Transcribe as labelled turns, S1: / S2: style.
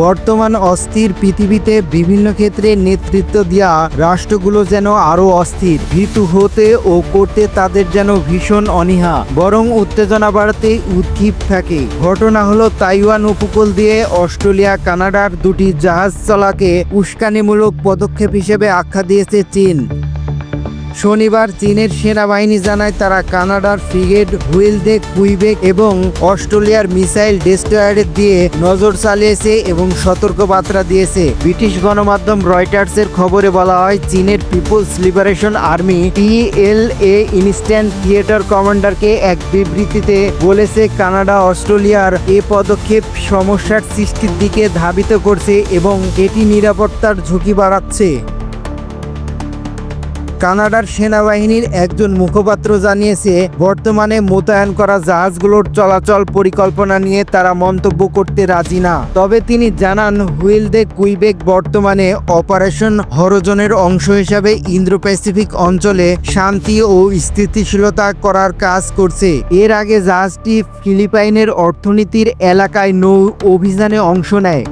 S1: বর্তমান অস্থির পৃথিবীতে বিভিন্ন ক্ষেত্রে নেতৃত্ব দেওয়া রাষ্ট্রগুলো যেন আরও অস্থির, ভীতু হতে ও করতে তাদের যেন ভীষণ অনীহা, বরং উত্তেজনা বাড়াতে উদ্দীপ থাকে। ঘটনা হলো তাইওয়ান উপকূল দিয়ে অস্ট্রেলিয়া, কানাডার দুটি জাহাজ চলাকে উস্কানিমূলক পদক্ষেপ হিসেবে আখ্যা দিয়েছে চীন। শনিবার চীনের সেনাবাহিনী জানায় তারা কানাডার ফ্রিগেট হুইলদে, কুইবেক এবং অস্ট্রেলিয়ার মিসাইল ডেস্ট্রয়ারের দিয়ে নজর চালিয়েছে এবং সতর্কবার্তা দিয়েছে। ব্রিটিশ গণমাধ্যম রয়টার্সের খবরে বলা হয়, চীনের People's Liberation Army PLA instant theatre কমান্ডারকে এক বিবৃতিতে বলেছে, কানাডা, অস্ট্রেলিয়ার এ পদক্ষেপ সমস্যার সৃষ্টির দিকে ধাবিত করছে এবং এটি নিরাপত্তার ঝুঁকি বাড়াচ্ছে। কানাডার সেনাবাহিনীর একজন মুখপাত্র জানিয়েছে, বর্তমানে মোতায়েন করা জাহাজগুলোর চলাচল পরিকল্পনা নিয়ে তারা মন্তব্য করতে রাজি না। তবে তিনি জানান, হুইল দে কুইবেক বর্তমানে অপারেশন হরজনের অংশ হিসাবে ইন্দ্র প্যাসিফিক অঞ্চলে শান্তি ও স্থিতিশীলতা করার কাজ করছে। এর আগে জাহাজটি ফিলিপাইনের অর্থনীতির এলাকায় নৌ অভিযানে অংশ নেয়।